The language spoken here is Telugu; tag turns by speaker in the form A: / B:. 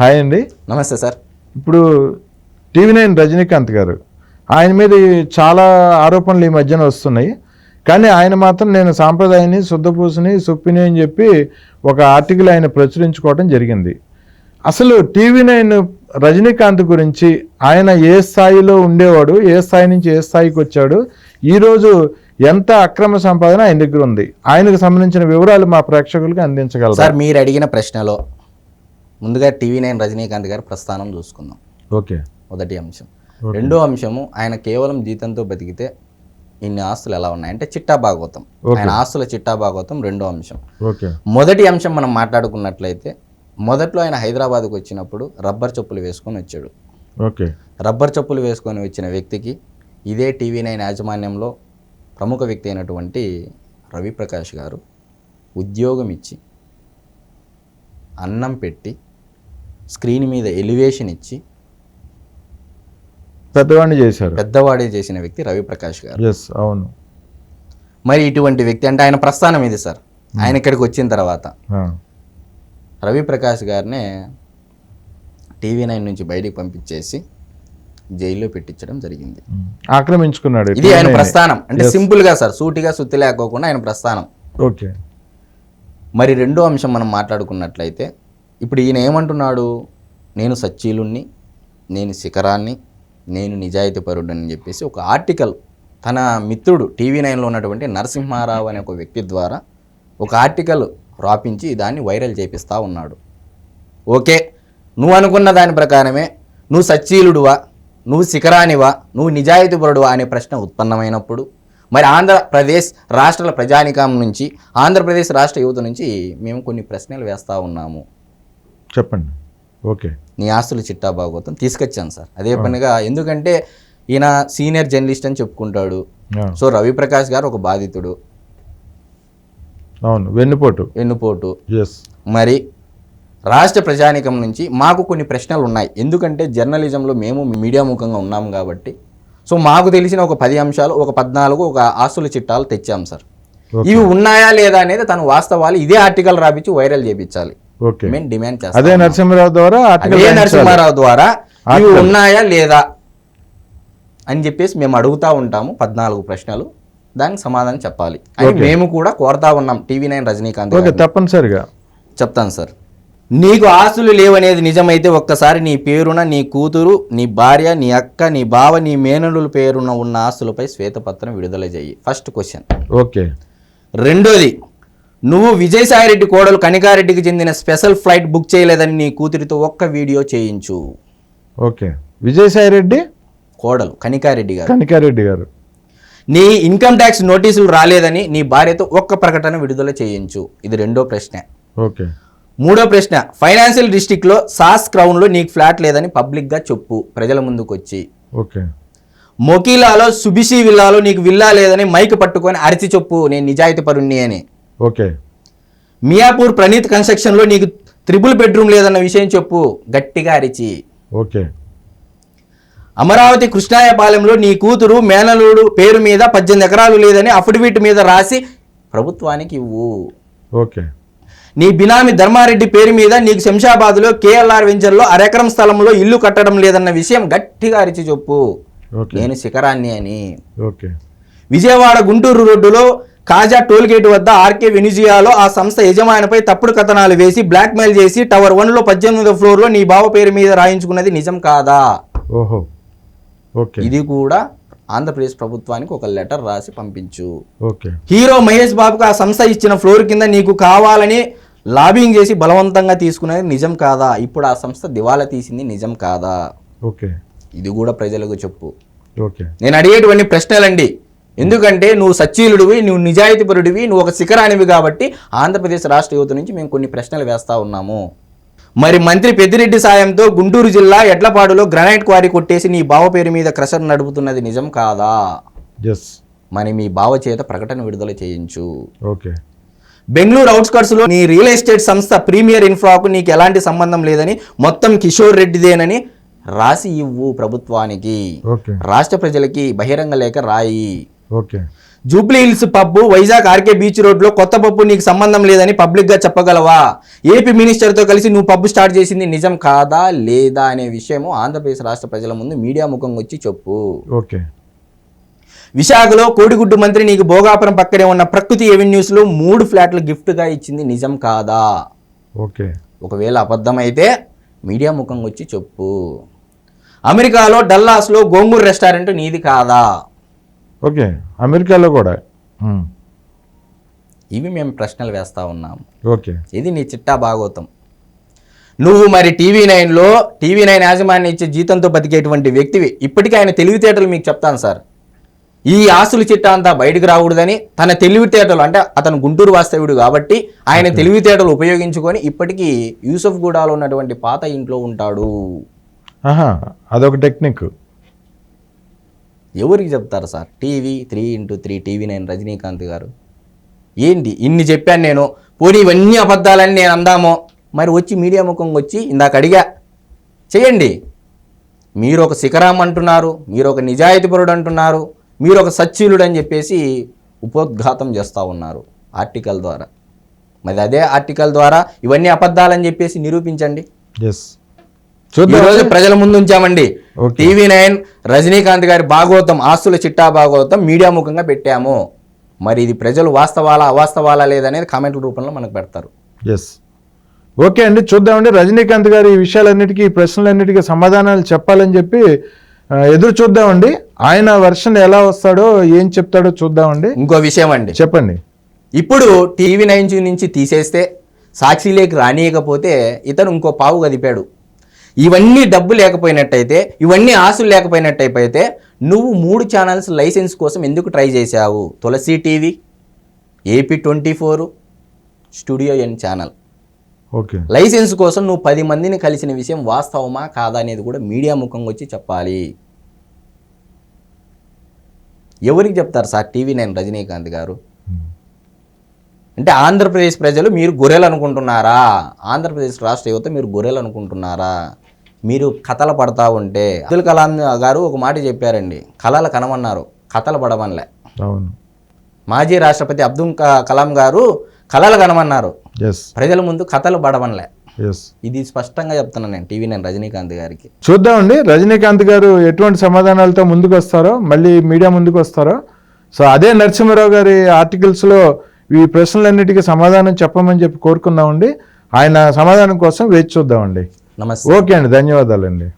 A: హాయ్ అండి.
B: నమస్తే సార్.
A: ఇప్పుడు టీవీ నైన్ రజనీకాంత్ గారు ఆయన మీద చాలా ఆరోపణలు ఈ మధ్యన వస్తున్నాయి. కానీ ఆయన మాత్రం నేను సాంప్రదాయాన్ని శుద్ధపూసని సుప్పిని అని చెప్పి ఒక ఆర్టికల్ ఆయన ప్రచురించుకోవడం జరిగింది. అసలు టీవీ నైన్ రజనీకాంత్ గురించి ఆయన ఏ స్థాయిలో ఉండేవాడు ఏ స్థాయి నుంచి ఏ స్థాయికి వచ్చాడు ఈరోజు ఎంత అక్రమ సంపాదన ఆయన దగ్గర ఉంది. ఆయనకు సంబంధించిన వివరాలు మా ప్రేక్షకులకు అందించగలరు?
B: సార్ మీరు అడిగిన ప్రశ్నలో ముందుగా టీవీ నైన్ రజనీకాంత్ గారి ప్రస్థానం చూసుకుందాం.
A: ఓకే.
B: మొదటి అంశం. రెండో అంశము ఆయన కేవలం జీతంతో బతికితే ఇన్ని ఆస్తులు ఎలా ఉన్నాయి? అంటే చిట్టా భాగవతం ఆయన ఆస్తుల చిట్టా భాగవతం రెండో అంశం. మొదటి అంశం మనం మాట్లాడుకున్నట్లయితే మొదట్లో ఆయన హైదరాబాద్కు వచ్చినప్పుడు రబ్బర్ చెప్పులు వేసుకొని వచ్చాడు.
A: ఓకే.
B: రబ్బర్ చెప్పులు వేసుకొని వచ్చిన వ్యక్తికి ఇదే టీవీ నైన్ యాజమాన్యంలో ప్రముఖ వ్యక్తి అయినటువంటి రవిప్రకాష్ గారు ఉద్యోగం ఇచ్చి అన్నం పెట్టి స్క్రీన్ మీద ఎలివేషన్ ఇచ్చి
A: పెద్దవాడిని చేశారు.
B: పెద్దవాడే చేసిన వ్యక్తి రవిప్రకాష్ గారు.
A: ఎస్ అవును.
B: మరి ఇటువంటి వ్యక్తి అంటే ఆయన ప్రస్థానం ఇది సార్. ఆయన ఇక్కడికి వచ్చిన తర్వాత రవిప్రకాష్ గారినే టీవీ నైన్ నుంచి బయటికి పంపించేసి జైల్లో పెట్టించడం జరిగింది.
A: ఉమ్. ఆక్రమించుకున్నాడు
B: ఇది ఆయన ప్రస్థానం. అంటే సింపుల్గా సార్ సూటిగా సుత్తి లేకోకుండా ఆయన ప్రస్థానం.
A: ఓకే
B: మరి రెండో అంశం మనం మాట్లాడుకున్నట్లయితే ఇప్పుడు ఈయన ఏమంటున్నాడు? నేను సచ్చీలుణ్ణి నేను శిఖరాన్ని నేను నిజాయితీపరుడని చెప్పేసి ఒక ఆర్టికల్ తన మిత్రుడు టీవీ నైన్లో ఉన్నటువంటి నరసింహారావు అనే ఒక వ్యక్తి ద్వారా ఒక ఆర్టికల్ రాపించి దాన్ని వైరల్ చేపిస్తూ ఉన్నాడు. ఓకే నువ్వు అనుకున్న దాని ప్రకారమే నువ్వు సచ్చీలుడువా? నువ్వు శిఖరానివా? నువ్వు నిజాయితీపరుడువా అనే ప్రశ్న ఉత్పన్నమైనప్పుడు మరి ఆంధ్రప్రదేశ్ రాష్ట్రాల ప్రజానికం నుంచి ఆంధ్రప్రదేశ్ రాష్ట్ర యువత నుంచి మేము కొన్ని ప్రశ్నలు వేస్తూ ఉన్నాము.
A: చెప్పండి. ఓకే.
B: నీ ఆస్తులు చిట్టా భాగవతం తీసుకొచ్చాను సార్. అదే పనిగా ఎందుకంటే ఈయన సీనియర్ జర్నలిస్ట్ అని చెప్పుకుంటాడు. సో రవిప్రకాష్ గారు ఒక బాధితుడు.
A: అవును వెన్నుపోటు.
B: వెన్నుపోటు. మరి రాష్ట్ర ప్రజానికం నుంచి మాకు కొన్ని ప్రశ్నలు ఉన్నాయి. ఎందుకంటే జర్నలిజంలో మేము మీడియా ముఖంగా ఉన్నాము కాబట్టి. సో మాకు తెలిసిన ఒక పది అంశాలు ఒక పద్నాలుగు ఒక ఆస్తుల చిట్టాలు తెచ్చాం సార్. ఇవి ఉన్నాయా లేదా అనేది తను వాస్తవాలు ఇదే ఆర్టికల్ రాపించి వైరల్ చేపించాలి.
A: ఓకే
B: మేము డిమాండ్
A: అదే
B: చేస్తాం
A: నరసింహరావు ద్వారా
B: అదే. నరసింహారావు ద్వారా ఇవి. ఉన్నాయా లేదా అని చెప్పేసి మేము అడుగుతా ఉంటాము పద్నాలుగు ప్రశ్నలు. దానికి సమాధానం చెప్పాలి. అని మేము కూడా కోరుతా ఉన్నాం టీవీ నైన్ రజనీకాంత్.
A: తప్పనిసరిగా.
B: చెప్తాను సార్. నీకు ఆస్తులు లేవనేది నిజమైతే ఒక్కసారి నీ పేరున నీ కూతురు నీ భార్య నీ అక్క నీ బావ నీ మేనలుల పేరున ఉన్న ఆస్తులపై శ్వేతపత్రం విడుదల చేయి. First question
A: okay.
B: రెండోది నువ్వు విజయసాయిరెడ్డి కోడలు కనికారెడ్డికి చెందిన స్పెషల్ ఫ్లైట్ బుక్ చేయలేదని నీ కూతురితో ఒక్క వీడియో చేయించు.
A: ఓకే. విజయసాయి రెడ్డి
B: కోడలు కనికారెడ్డి గారు.
A: కనికారెడ్డి గారు.
B: నీ ఇన్కమ్ ట్యాక్స్ నోటీసులు రాలేదని నీ భార్యతో ఒక్క ప్రకటన విడుదల చేయించు. ఇది రెండో ప్రశ్న.
A: ఓకే.
B: మూడో ప్రశ్న ఫైనాన్షియల్ డిస్టిక్లో సాస్ క్రౌన్లో నీకు ఫ్లాట్ లేదని పబ్లిక్గా చెప్పు. ప్రజల ముందుకు వచ్చి
A: ఓకే.
B: మొకీలాలో సుబిసి విల్లాలో నీకు విల్లా లేదని మైక్ పట్టుకొని అరిచి చెప్పు. నేను నిజాయితీ పరుణ్ణి అని.
A: ఓకే.
B: మియాపూర్ ప్రణీత్ కన్స్ట్రక్షన్లో నీకు త్రిబుల్ బెడ్రూమ్ లేదన్న విషయం చెప్పు గట్టిగా అరిచి.
A: ఓకే.
B: అమరావతి కృష్ణాయపాలెంలో నీ కూతురు మేనలుడు పేరు మీద పద్దెనిమిది ఎకరాలు లేదని అఫిడవిట్ మీద రాసి ప్రభుత్వానికి ఇవ్వు.
A: ఓకే.
B: నీ బినామీ ధర్మారెడ్డి పేరు మీద నీకు శంషాబాద్లో కేఎల్ఆర్ వెంచర్లో అరెకరం స్థలంలో ఇల్లు కట్టడం లేదన్న విషయం గట్టిగా అరిచి చెప్పు. నేను శిఖరాన్ని అని.
A: ఓకే.
B: విజయవాడ గుంటూరు రోడ్డులో కాజా టోల్గేట్ వద్ద ఆర్కే వెనిజియాలో ఆ సంస్థ యజమానిపై తప్పుడు కథనాలు వేసి బ్లాక్మెయిల్ చేసి టవర్ వన్లో పద్దెనిమిదో ఫ్లోర్లో నీ బావ పేరు మీద రాయించుకున్నది నిజం కాదా?
A: ఓహో. ఓకే.
B: ఇది కూడా ఆంధ్రప్రదేశ్ ప్రభుత్వానికి ఒక లెటర్ రాసి పంపించు.
A: ఓకే.
B: హీరో మహేష్ బాబుకు ఆ సంస్థ ఇచ్చిన ఫ్లోర్ కింద నీకు కావాలని లాబింగ్ చేసి బలవంతంగా తీసుకునేది నిజం కాదా? ఇప్పుడు ఆ సంస్థ దివాలా తీసింది నిజం కాదా?
A: ఓకే.
B: ఇది కూడా ప్రజలకు చెప్పు.
A: ఓకే.
B: నేను అడిగేటువంటి ప్రశ్నలండి. ఎందుకంటే నువ్వు సచ్చీలుడివి నువ్వు నిజాయితీపరుడివి నువ్వు ఒక శిఖరానివి కాబట్టి ఆంధ్రప్రదేశ్ రాష్ట్ర యువత నుంచి మేము కొన్ని ప్రశ్నలు వేస్తా ఉన్నాము. మరి మంత్రి పెద్దిరెడ్డి సాయంతో గుంటూరు జిల్లా ఎడ్లపాడులో గ్రనైట్ క్వారీ కొట్టేసి నీ బావ పేరు మీద క్రషర్ నడుపుతున్నది నిజం కాదా?
A: ఎస్
B: మరి మీ బావ చేత ప్రకటన విడుదల చేయించు.
A: ఓకే
B: బెంగళూరు అవుట్స్కట్స్లో నీ రియల్ ఎస్టేట్ సంస్థ ప్రీమియర్ ఇన్ఫ్రాకు నీకు ఎలాంటి సంబంధం లేదని మొత్తం కిషోర్ రెడ్డిదేనని రాసి ఇవ్వు ప్రభుత్వానికి. రాష్ట్ర ప్రజలకి బహిరంగ లేఖ రాయి.
A: Okay.
B: Jubilee Hills pub Vizag RK beach రోడ్లో కొత్త పబ్బు నీకు సంబంధం లేదని పబ్లిక్గా చెప్పగలవా? ఏపీ మినిస్టర్తో కలిసి నువ్వు పబ్బు స్టార్ట్ చేసింది నిజం కాదా లేదా అనే విషయము ఆంధ్రప్రదేశ్ రాష్ట్ర ప్రజల ముందు మీడియా ముఖం వచ్చి చెప్పు.
A: ఓకే.
B: విశాఖలో కోడిగుడ్డు మంత్రి నీకు భోగాపురం పక్కనే ఉన్న ప్రకృతి ఎవెన్యూస్లో మూడు ఫ్లాట్లు గిఫ్ట్గా ఇచ్చింది నిజం కాదా?
A: ఓకే.
B: ఒకవేళ అబద్ధమైతే మీడియా ముఖం వచ్చి చెప్పు. అమెరికాలో డల్లాస్లో గోంగూర్ రెస్టారెంట్ నీది కాదా?
A: ఓకే అమెరికాలో కూడా.
B: ఇవి మేము ప్రశ్నలు వేస్తా ఉన్నాము
A: ఓకే.
B: ఇది నీ చిట్టా భాగవతం నువ్వు మరి టీవీ నైన్లో టీవీ నైన్ యాజమాన్యం ఇచ్చే జీతంతో బతికేటువంటి వ్యక్తివి. ఇప్పటికీ ఆయన తెలివితేటలు మీకు చెప్తాను సార్. ఈ ఆస్తుల చిట్టా అంతా బయటకు రాకూడదని తన తెలివితేటలు అంటే అతను గుంటూరు వాస్తవ్యుడు కాబట్టి ఆయన తెలివితేటలు ఉపయోగించుకొని ఇప్పటికీ యూసఫ్ గూడాలో ఉన్నటువంటి పాత ఇంట్లో ఉంటాడు.
A: అదొక టెక్నిక్.
B: ఎవరికి చెప్తారు sir? TV three into three TV nine Rajinikanth garu. ఏంటి? ఇన్ని చెప్పాను నేను. పోనీ ఇవన్నీ అబద్ధాలని నేను అందామో? మరి వచ్చి మీడియా ముఖం వచ్చి ఇందాక అడిగా. చేయండి మీరు ఒక శిఖరాం అంటున్నారు మీరు ఒక నిజాయితీపరుడు అంటున్నారు మీరు ఒక సచ్చీలుడు అని చెప్పేసి ఉపోద్ఘాతం చేస్తూ ఉన్నారు ఆర్టికల్ ద్వారా. మరి అదే ఆర్టికల్ ద్వారా ఇవన్నీ అబద్ధాలని చెప్పేసి నిరూపించండి.
A: ఎస్
B: ఈ
A: చూద్దాం
B: రోజు ప్రజల ముందు ఉంచామండి. టీవీ నైన్ రజనీకాంత్ గారి భాగవతం ఆస్తుల చిట్టా భాగవతం మీడియా ముఖంగా పెట్టాము. మరి ఇది ప్రజలు వాస్తవాలా అవాస్తవాలా లేదనేది కామెంట్ల రూపంలో మనకు పెడతారు.
A: ఎస్ ఓకే అండి చూద్దామండి. రజనీకాంత్ గారు ఈ విషయాలన్నిటికీ ఈ ప్రశ్నలన్నిటికీ సమాధానాలు చెప్పాలని చెప్పి ఎదురు చూద్దామండి. ఆయన వర్షన్ ఎలా వస్తాడో ఏం చెప్తాడో చూద్దామండి.
B: ఇంకో విషయం అండి.
A: చెప్పండి.
B: ఇప్పుడు టీవీ నైన్ నుంచి తీసేస్తే సాక్షిలేకి రానియకపోతే ఇతను ఇంకో పావు కదిపాడు ఇవన్నీ డబ్బు లేకపోయినట్టయితే ఇవన్నీ ఆశలు లేకపోయినట్టయితే నువ్వు మూడు ఛానల్స్ లైసెన్స్ కోసం ఎందుకు ట్రై చేశావు? Tulasi TV AP twenty four studio N channel
A: okay.
B: Licence కోసం నువ్వు పది మందిని కలిసిన విషయం వాస్తవమా? కాదా అనేది కూడా మీడియా ముఖంగా వచ్చి చెప్పాలి. ఎవరికి చెప్తారు సార్? టీవీ నైన్ రజనీకాంత్ గారు. అంటే ఆంధ్రప్రదేశ్ ప్రజలు మీరు గొర్రెలు అనుకుంటున్నారా? ఆంధ్రప్రదేశ్ రాష్ట్ర యువత మీరు గొర్రెలు అనుకుంటున్నారా? మీరు కథలు పడతా ఉంటే అబ్దుల్ కలాం గారు ఒక మాట చెప్పారండి. కళలు కనమన్నారు. కథలు పడవన్లే
A: అవును.
B: మాజీ రాష్ట్రపతి అబ్దుల్ కలాం గారు కళలు కనమన్నారు. ప్రజల ముందు కథలు పడవన్లే
A: ఎస్
B: ఇది స్పష్టంగా చెప్తున్నాను నేను టీవీ నేను రజనీకాంత్ గారికి.
A: చూద్దామండి రజనీకాంత్ గారు ఎటువంటి సమాధానాలతో ముందుకు వస్తారో మళ్ళీ మీడియా ముందుకు వస్తారో సో అదే నరసింహారావు గారి ఆర్టికల్స్లో ఈ ప్రశ్నలన్నిటికీ సమాధానం చెప్పమని చెప్పి కోరుకున్నామండి ఆయన సమాధానం కోసం వేచి చూద్దామండి
B: నమస్తే.
A: ఓకే అండి ధన్యవాదాలండి.